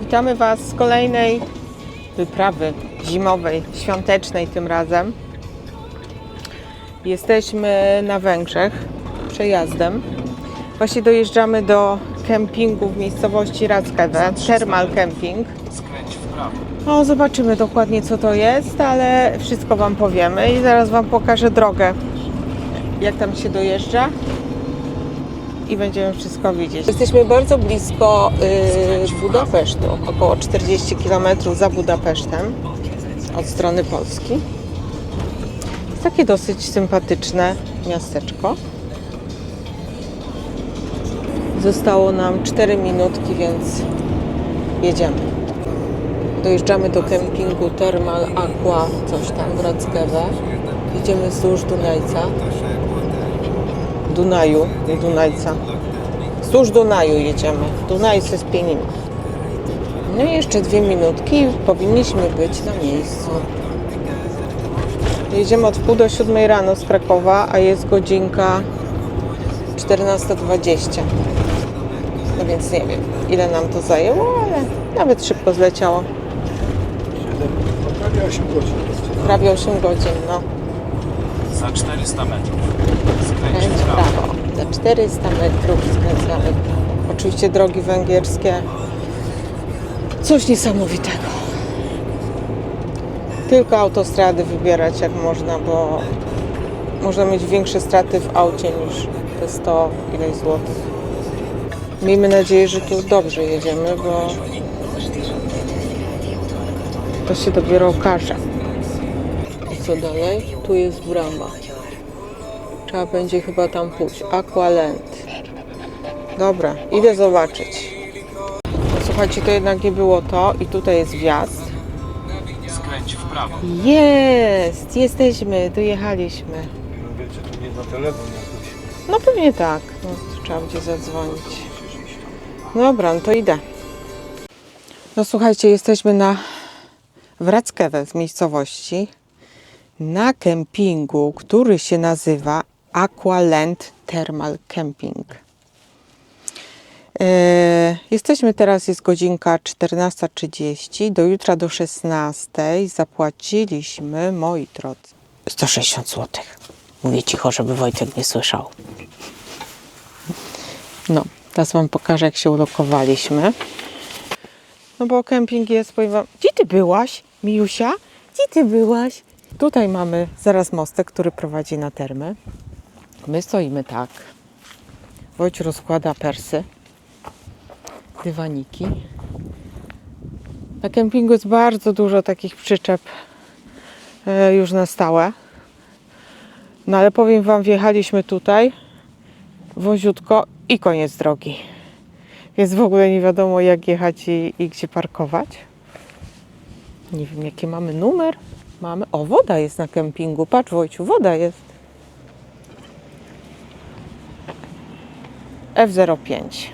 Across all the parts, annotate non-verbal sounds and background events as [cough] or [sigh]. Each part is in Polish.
Witamy Was z kolejnej wyprawy zimowej, świątecznej tym razem. Jesteśmy na Węgrzech przejazdem. Właśnie dojeżdżamy do kempingu w miejscowości Rackewe, Thermal Camping. No, zobaczymy dokładnie co to jest, ale wszystko Wam powiemy i zaraz Wam pokażę drogę, jak tam się dojeżdża i będziemy wszystko widzieć. Jesteśmy bardzo blisko y, Budapesztu, około 40 km za Budapesztem od strony Polski. Jest takie dosyć sympatyczne miasteczko. Zostało nam 4 minutki, więc jedziemy. Dojeżdżamy do kempingu Thermal Aqua, coś tam w Rackewe. Idziemy wzdłuż Dunajca. Dunaju, Dunajca. Wzdłuż Dunaju jedziemy. Dunaj jest Pienin. No i jeszcze dwie minutki i powinniśmy być na miejscu. Jedziemy od pół do siódmej rano z Krakowa, a jest godzinka 14.20. No więc nie wiem, ile nam to zajęło, ale nawet szybko zleciało. Prawie 8 godzin. Prawie 8 godzin, no. Za 400 metrów. Skręć Kręć w prawo. Za 400 metrów skręcamy. Oczywiście drogi węgierskie. Coś niesamowitego. Tylko autostrady wybierać jak można, bo można mieć większe straty w aucie niż te 100 ileś złotych. Miejmy nadzieję, że tu dobrze jedziemy, bo to się dopiero okaże. Co dalej? Tu jest brama. Trzeba będzie chyba tam pójść. Aqualand. Dobra, idę zobaczyć. Słuchajcie, to jednak nie było to i tutaj jest wjazd. Skręć w prawo. Jest! Jesteśmy, dojechaliśmy. Wiecie, tu nie na telefon jakoś. No pewnie tak. No, to trzeba będzie zadzwonić. Dobra, no to idę. No słuchajcie, jesteśmy na Wrackewe z miejscowości na kempingu, który się nazywa Aqualand Thermal Camping. E, Jesteśmy teraz, jest godzinka 14.30, do jutra do 16.00 zapłaciliśmy, moi drodzy, 160 zł. Mówię cicho, żeby Wojtek nie słyszał. No, teraz Wam pokażę, jak się ulokowaliśmy. No bo kemping jest, powiem Wam... Gdzie Ty byłaś, Miusia? Gdzie Ty byłaś? Tutaj mamy zaraz mostek, który prowadzi na termy. My stoimy tak. Wojciech rozkłada persy, dywaniki. Na kempingu jest bardzo dużo takich przyczep e, już na stałe. No ale powiem Wam, wjechaliśmy tutaj woziutko i koniec drogi. Więc w ogóle nie wiadomo jak jechać i, i gdzie parkować. Nie wiem jaki mamy numer. Mamy. O, woda jest na kempingu. Patrz Wojciu, woda jest. F05.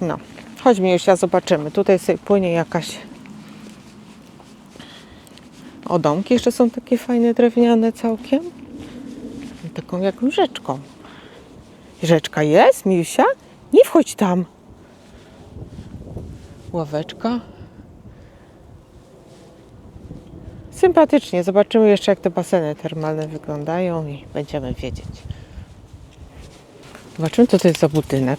No, chodźmy ja zobaczymy. Tutaj sobie płynie jakaś. O, domki jeszcze są takie fajne, drewniane całkiem. Taką jakąś rzeczką. Rzeczka jest, Miusia? Nie wchodź tam. Ławeczka. Sympatycznie. Zobaczymy jeszcze, jak te baseny termalne wyglądają i będziemy wiedzieć. Zobaczymy, co to jest za budynek.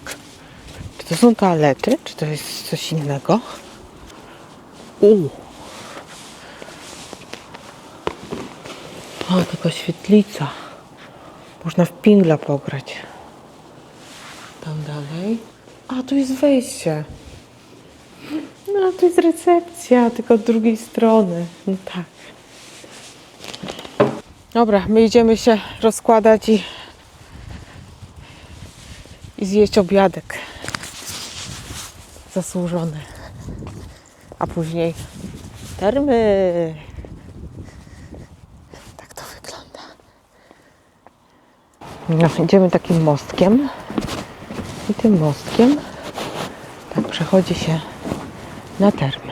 Czy to są toalety, czy to jest coś innego? U. O, taka świetlica. Można w pingla pograć. Tam dalej. A, tu jest wejście. No, to jest recepcja, tylko od drugiej strony. No tak. Dobra, my idziemy się rozkładać i, i zjeść obiadek. Zasłużony. A później termy. Tak to wygląda. No, idziemy takim mostkiem. I tym mostkiem tak przechodzi się na termy.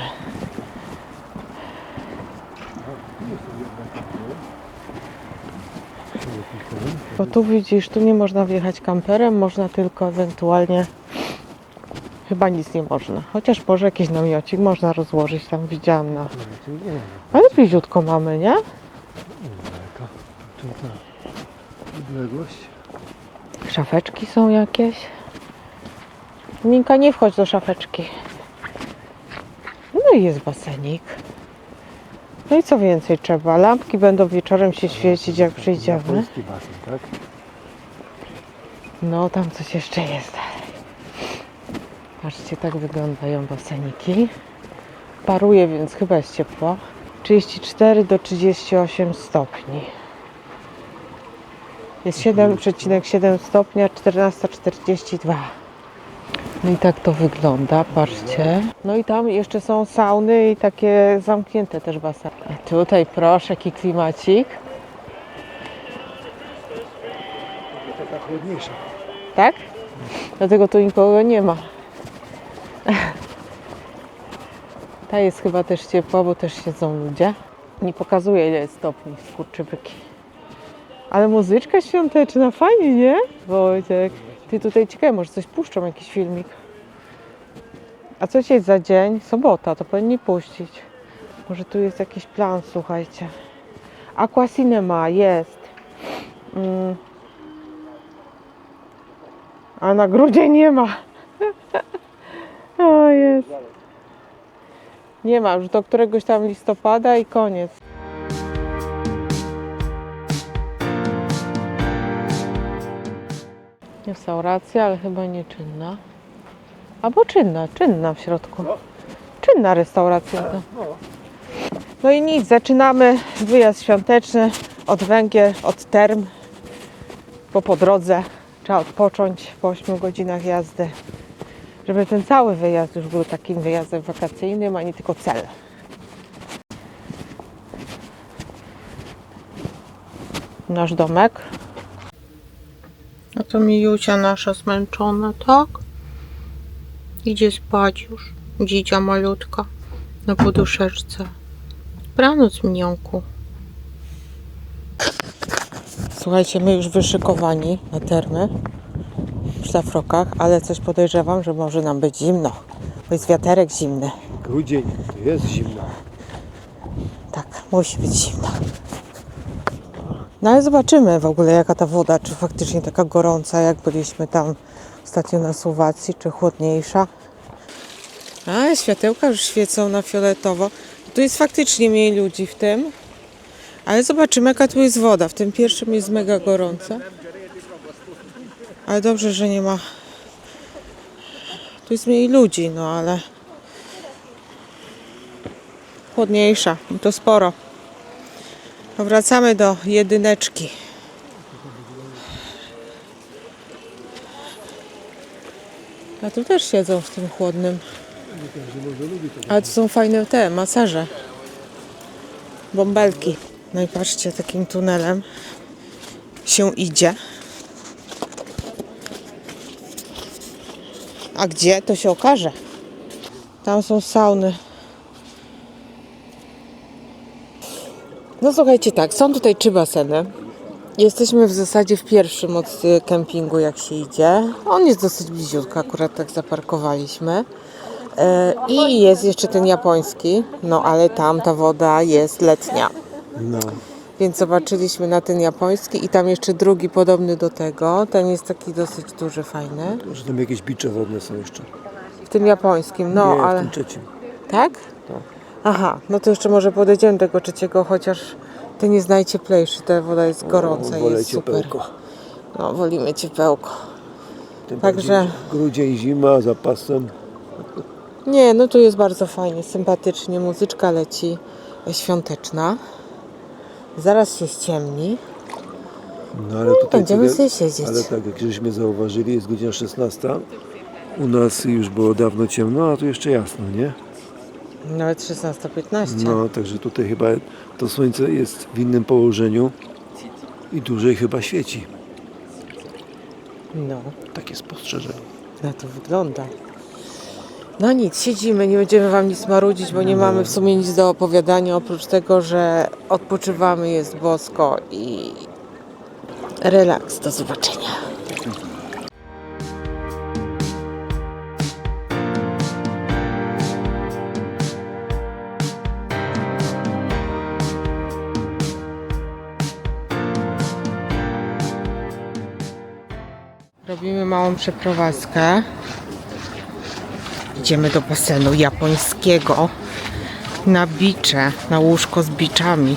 Bo tu widzisz, tu nie można wjechać kamperem, można tylko ewentualnie. Chyba nic nie można. Chociaż może jakiś namiocik można rozłożyć, tam widziałam na. Ma. Ale bliziutko mamy, nie? Jaka odległość. Szafeczki są jakieś. Minka, nie wchodź do szafeczki. No i jest basenik. No i co więcej trzeba? Lampki będą wieczorem się świecić, jak przyjdziemy. Polski basen, tak? No, tam coś jeszcze jest. Patrzcie, tak wyglądają baseniki. Paruje, więc chyba jest ciepło. 34 do 38 stopni. Jest 7,7 stopnia, 14,42. No i tak to wygląda, patrzcie. No i tam jeszcze są sauny i takie zamknięte też baseny. A tutaj proszę, jaki klimacik. Taka chłodniejsza. Tak? Dlatego tu nikogo nie ma. [laughs] Ta jest chyba też ciepła, bo też siedzą ludzie. Nie pokazuje ile jest stopni, skurczybyki. Ale muzyczka świąteczna, fajnie, nie? Wojtek, ty tutaj ciekawe, może coś puszczą, jakiś filmik. A co dzisiaj za dzień? Sobota, to powinni puścić. Może tu jest jakiś plan, słuchajcie. Aqua Cinema jest. Mm. A na grudzień nie ma. [laughs] O jest. Nie ma, już do któregoś tam listopada i koniec. Restauracja, ale chyba nieczynna. Albo czynna, czynna w środku. Czynna restauracja. No i nic, zaczynamy wyjazd świąteczny od Węgier, od Term, bo po drodze trzeba odpocząć po 8 godzinach jazdy, żeby ten cały wyjazd już był takim wyjazdem wakacyjnym, a nie tylko cel. Nasz domek. A to mi Jucia nasza zmęczona, tak? Idzie spać już. Dzidzia malutka na poduszeczce. Dobranoc, minionku. Słuchajcie, my już wyszykowani na termy w szlafrokach, ale coś podejrzewam, że może nam być zimno. Bo jest wiaterek zimny. Grudzień, jest zimno. Tak, musi być zimno. No ale zobaczymy w ogóle jaka ta woda, czy faktycznie taka gorąca, jak byliśmy tam ostatnio na Słowacji, czy chłodniejsza. A, światełka już świecą na fioletowo. Tu jest faktycznie mniej ludzi w tym. Ale zobaczymy jaka tu jest woda. W tym pierwszym jest mega gorąco. Ale dobrze, że nie ma. Tu jest mniej ludzi, no ale. Chłodniejsza. To sporo. To Wracamy do jedyneczki. A tu też siedzą w tym chłodnym. Ale to są fajne te masaże. Bąbelki. No i patrzcie, takim tunelem się idzie. A gdzie, to się okaże. Tam są sauny. No słuchajcie, tak, są tutaj trzy baseny. Jesteśmy w zasadzie w pierwszym od y, kempingu, jak się idzie. On jest dosyć bliziutko, akurat tak zaparkowaliśmy. E, I jest jeszcze ten japoński, no ale tam ta woda jest letnia. No. Więc zobaczyliśmy na ten japoński i tam jeszcze drugi podobny do tego. Ten jest taki dosyć duży, fajny. Może tam jakieś bicze wodne są jeszcze. W tym japońskim, no Nie, w ale. tym trzecim. Tak? Tak. Aha, no to jeszcze może podejdziemy do tego trzeciego, chociaż ten jest najcieplejszy, ta woda jest gorąca i jest super. ciepełko. No, wolimy ciepełko. Tym Także- bardziej Grudzień, zima, z zapasem. Nie, no tu jest bardzo fajnie, sympatycznie, muzyczka leci e, świąteczna. Zaraz się ściemni. No ale tutaj będziemy co- sobie siedzieć. Ale tak, jak żeśmy zauważyli, jest godzina 16. U nas już było dawno ciemno, a tu jeszcze jasno, nie? Nawet 16.15. No, także tutaj chyba to słońce jest w innym położeniu i dłużej chyba świeci. no. Takie spostrzeżenie. Na to wygląda. No nic, siedzimy, nie będziemy Wam nic marudzić, bo nie mamy w sumie nic do opowiadania, oprócz tego, że odpoczywamy, jest bosko i relaks. Do zobaczenia. Małą przeprowadzkę. Idziemy do basenu japońskiego na bicze, na łóżko z biczami.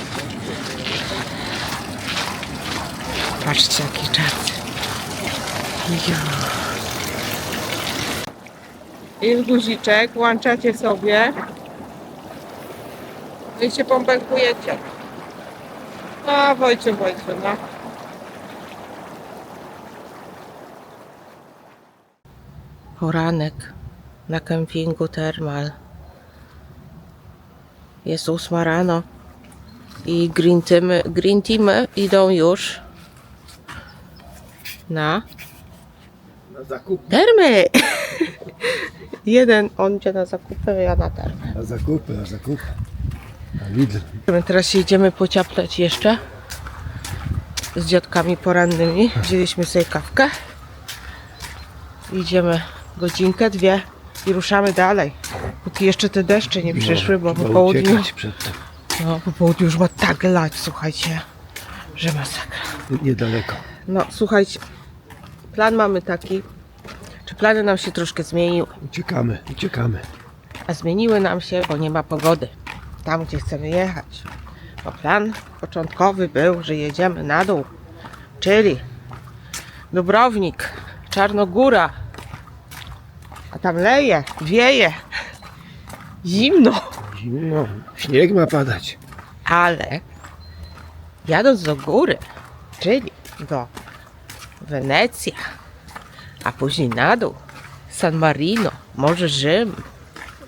Patrzcie jaki czas. Jest guziczek, włączacie sobie. No i się pąbelkujecie. No, Wojciech, Wojciech, no. Poranek na kempingu Termal. Jest ósma rano i green teamy, green teamy idą już na Na zakupy. termy. [laughs] Jeden on idzie na zakupy, ja na termy. Na zakupy, na zakupy. Na Lidl. My teraz idziemy pociaplać jeszcze z dziadkami porannymi. Wzięliśmy sobie kawkę. Idziemy godzinkę, dwie i ruszamy dalej. Póki jeszcze te deszcze nie przyszły, bo po południu, no, po południu już ma tak lać, słuchajcie, że masakra. Niedaleko. No, słuchajcie, plan mamy taki, czy plany nam się troszkę zmieniły, Uciekamy, uciekamy. a zmieniły nam się, bo nie ma pogody tam, gdzie chcemy jechać. Bo plan początkowy był, że jedziemy na dół, czyli Dubrownik, Czarnogóra, a tam leje, wieje, zimno, Zimno. Śnieg ma padać. ale jadąc do góry, czyli do Wenecja, a później na dół, San Marino, może Rzym,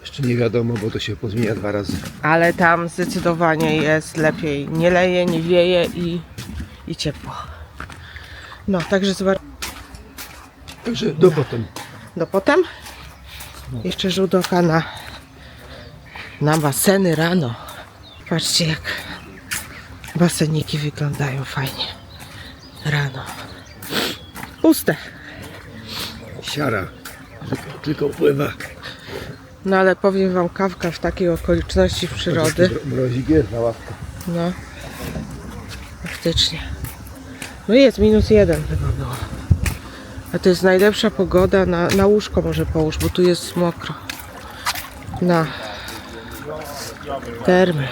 Jeszcze nie wiadomo, bo to się pozmienia dwa razy. ale tam zdecydowanie jest lepiej. Nie leje, nie wieje i, i ciepło. No, także zobacz. Także do potem. Do potem. Jeszcze rzut oka na, na baseny rano. Patrzcie, jak baseniki wyglądają fajnie. Rano. Puste. Siara. Tylko, tylko pływa. No ale powiem wam, kawka w takiej okoliczności przyrody. Mro- Mrozik jest na ławkę. No. Faktycznie. No jest, minus jeden chyba było. A to jest najlepsza pogoda na, na łóżko może połóż, bo tu jest mokro. Na termy.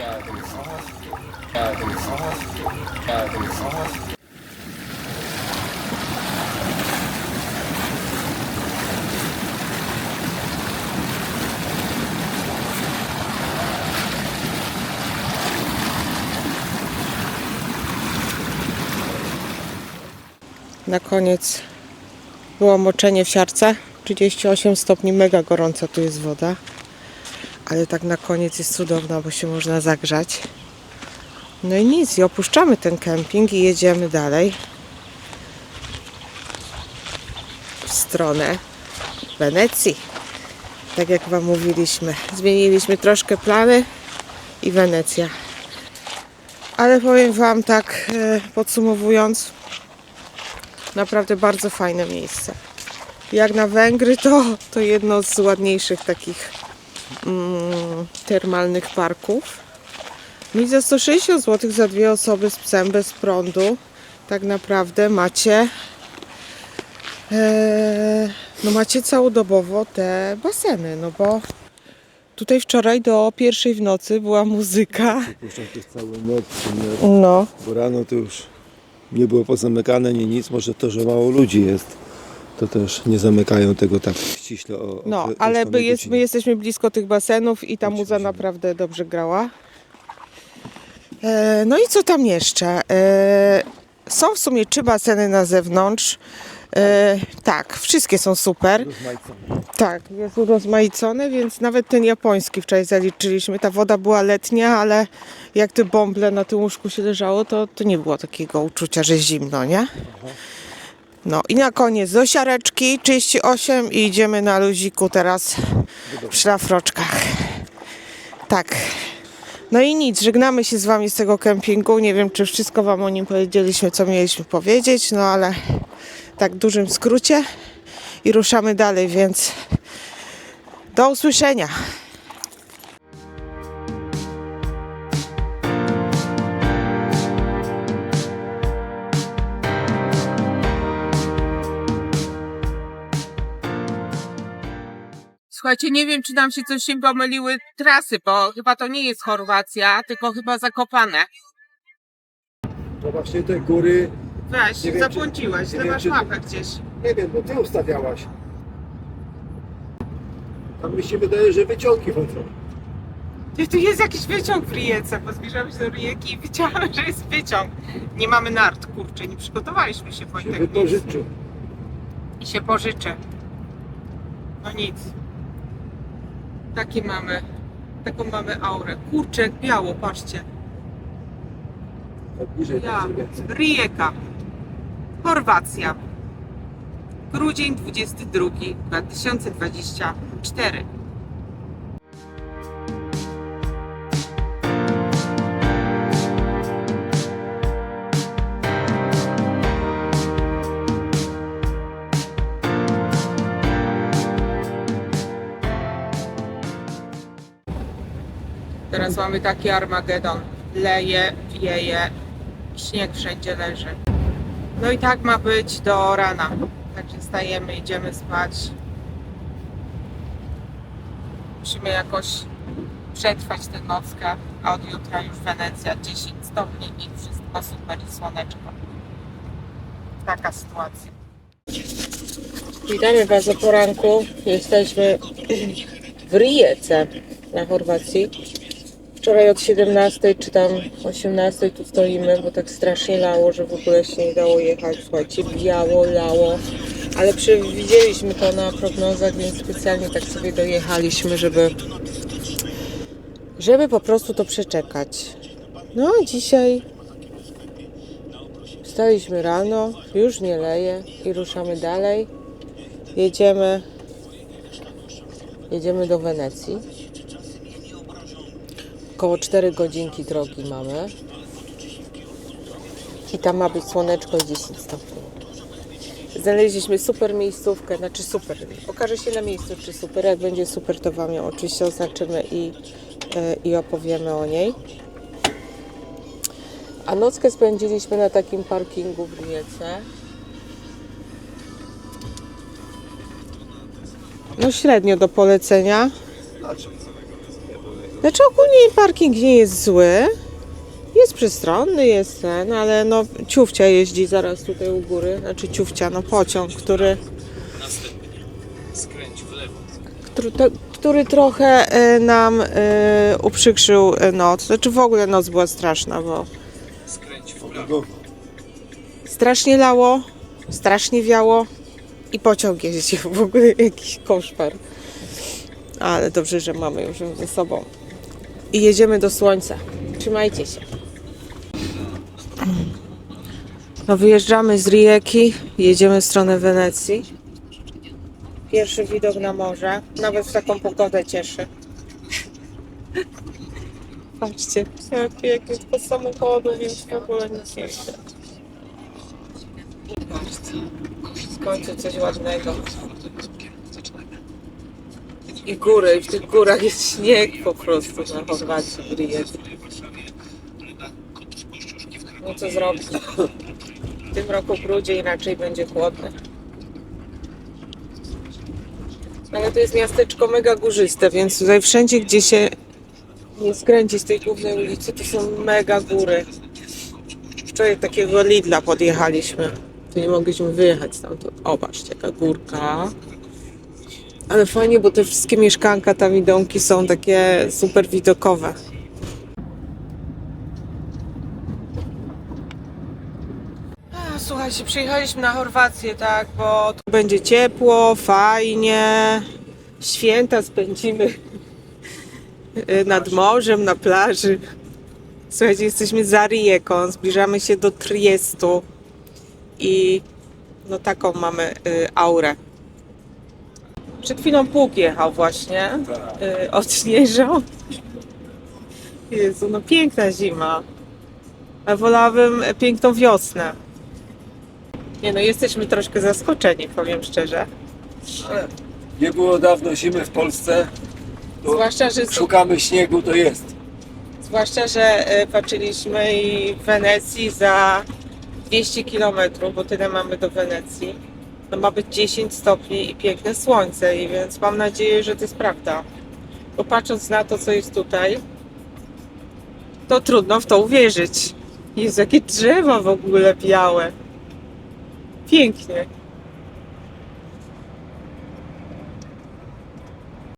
Na koniec było moczenie w siarce. 38 stopni, mega gorąca tu jest woda. Ale tak na koniec jest cudowna, bo się można zagrzać. No i nic, i opuszczamy ten kemping i jedziemy dalej. W stronę Wenecji. Tak jak Wam mówiliśmy. Zmieniliśmy troszkę plany i Wenecja. Ale powiem Wam tak e, podsumowując, Naprawdę bardzo fajne miejsce. Jak na Węgry, to, to jedno z ładniejszych takich mm, termalnych parków. No i za 160 zł za dwie osoby z psem bez prądu tak naprawdę macie e, no macie całodobowo te baseny, no bo tutaj wczoraj do pierwszej w nocy była muzyka. Puszczam przez całą noc, No, bo rano to już nie było pozamykane, nie nic. Może to, że mało ludzi jest, to też nie zamykają tego tak ściśle o, o No, te- ale my, jest, my jesteśmy blisko tych basenów i ta muza naprawdę dobrze grała. E, no i co tam jeszcze? E, są w sumie trzy baseny na zewnątrz. E, tak, wszystkie są super. Tak, jest urozmaicone, więc nawet ten japoński wczoraj zaliczyliśmy. Ta woda była letnia, ale jak te bąble na tym łóżku się leżało, to, to nie było takiego uczucia, że zimno, nie? No i na koniec do siareczki 38 i idziemy na luziku teraz w szlafroczkach. Tak. No i nic, żegnamy się z Wami z tego kempingu. Nie wiem, czy wszystko Wam o nim powiedzieliśmy, co mieliśmy powiedzieć, no ale tak w dużym skrócie i ruszamy dalej, więc do usłyszenia. Słuchajcie, nie wiem, czy nam się coś się pomyliły trasy, bo chyba to nie jest Chorwacja, tylko chyba Zakopane. To właśnie te góry, Weź, Nie wiem, czy- ty nie masz wiem, czy- mapę gdzieś. nie wiem, bo ty ustawiałaś. Tam mi się wydaje, że wyciągi chodzą. Ty, tu jest jakiś wyciąg w Rijece, bo zbliżamy się do Rijeki i widziałem, że jest wyciąg. Nie mamy nart, kurczę, nie przygotowaliśmy się, Się Wojtek, nic. wypożyczył. I się pożyczę. No nic. Takie mamy, taką mamy aurę. Kurczę, jak biało, patrzcie. Tak bliżej Ja, więcej. Rijeka, Chorwacja. Grudzień 22 2024. Teraz mamy taki Armagedon. Leje, wieje, śnieg wszędzie leży. No i tak ma być do rana. Także stajemy, idziemy spać. Musimy jakoś przetrwać tę nockę, a od jutra już Wenecja 10 stopni i wszystko super i słoneczko. Taka sytuacja. Witamy Was o poranku. Jesteśmy w Rijece na Chorwacji. Wczoraj od 17 czy tam 18 tu stoimy, bo tak strasznie lało, że w ogóle się nie dało jechać. Słuchajcie, biało, lało, ale przewidzieliśmy to na prognozach, więc specjalnie tak sobie dojechaliśmy, żeby, żeby po prostu to przeczekać. No dzisiaj wstaliśmy rano, już nie leje i ruszamy dalej. Jedziemy, jedziemy do Wenecji. Około 4 godzinki drogi mamy. I tam ma być słoneczko i 10 stopni. Znaleźliśmy super miejscówkę, znaczy super. Pokażę się na miejscu, czy super. Jak będzie super, to Wam ją oczywiście oznaczymy i, e, i opowiemy o niej. A nockę spędziliśmy na takim parkingu w Rijece. No średnio do polecenia. Znaczy ogólnie parking nie jest zły. Jest przestronny, jest ten, ale no ciufcia jeździ zaraz tutaj u góry. Znaczy ciufcia, no pociąg, który, Następnie w lewo. który, to, który trochę e, nam e, uprzykrzył e, noc. Znaczy w ogóle noc była straszna, bo w strasznie lało, strasznie wiało i pociąg jeździł. W ogóle [laughs] jakiś koszmar. Ale dobrze, że mamy już ze sobą. I jedziemy do słońca. Trzymajcie się. No wyjeżdżamy z Rijeki, jedziemy w stronę Wenecji. Pierwszy widok na morze. Nawet w taką pogodę cieszy. Patrzcie, jak pięknie tylko z samochodu, więc w ogóle nic nie widać. Patrzcie, w końcu coś ładnego. I góry, i w tych górach jest śnieg po prostu na Chorwacji, w Rijece. No co zrobić? W tym roku grudzień raczej będzie chłodny. Ale to jest miasteczko mega górzyste, więc tutaj wszędzie, gdzie się nie skręci z tej głównej ulicy, to są mega góry. Wczoraj takiego Lidla podjechaliśmy. To nie mogliśmy wyjechać stamtąd. O, patrzcie, jaka górka. Ale fajnie, bo te wszystkie mieszkanka tam i domki są takie super widokowe. A, Słuchajcie, przyjechaliśmy na Chorwację, tak, bo tu będzie ciepło, fajnie. Święta spędzimy [laughs] nad morzem, na plaży. Słuchajcie, jesteśmy za Rijeką, zbliżamy się do Triestu i no taką mamy y, aurę. Przed chwilą pług jechał właśnie, y, odśnieżał. Jezu, no piękna zima. A wolałabym piękną wiosnę. Nie no, jesteśmy troszkę zaskoczeni, powiem szczerze. Nie było dawno zimy w Polsce. To Zwłaszcza, że, Szukamy śniegu, to jest. zwłaszcza, że e, patrzyliśmy i w Wenecji za 200 km, bo tyle mamy do Wenecji. Ma być 10 stopni i piękne słońce, i więc mam nadzieję, że to jest prawda. Bo patrząc na to, co jest tutaj, to trudno w to uwierzyć. Jest jakie drzewa w ogóle białe. Pięknie.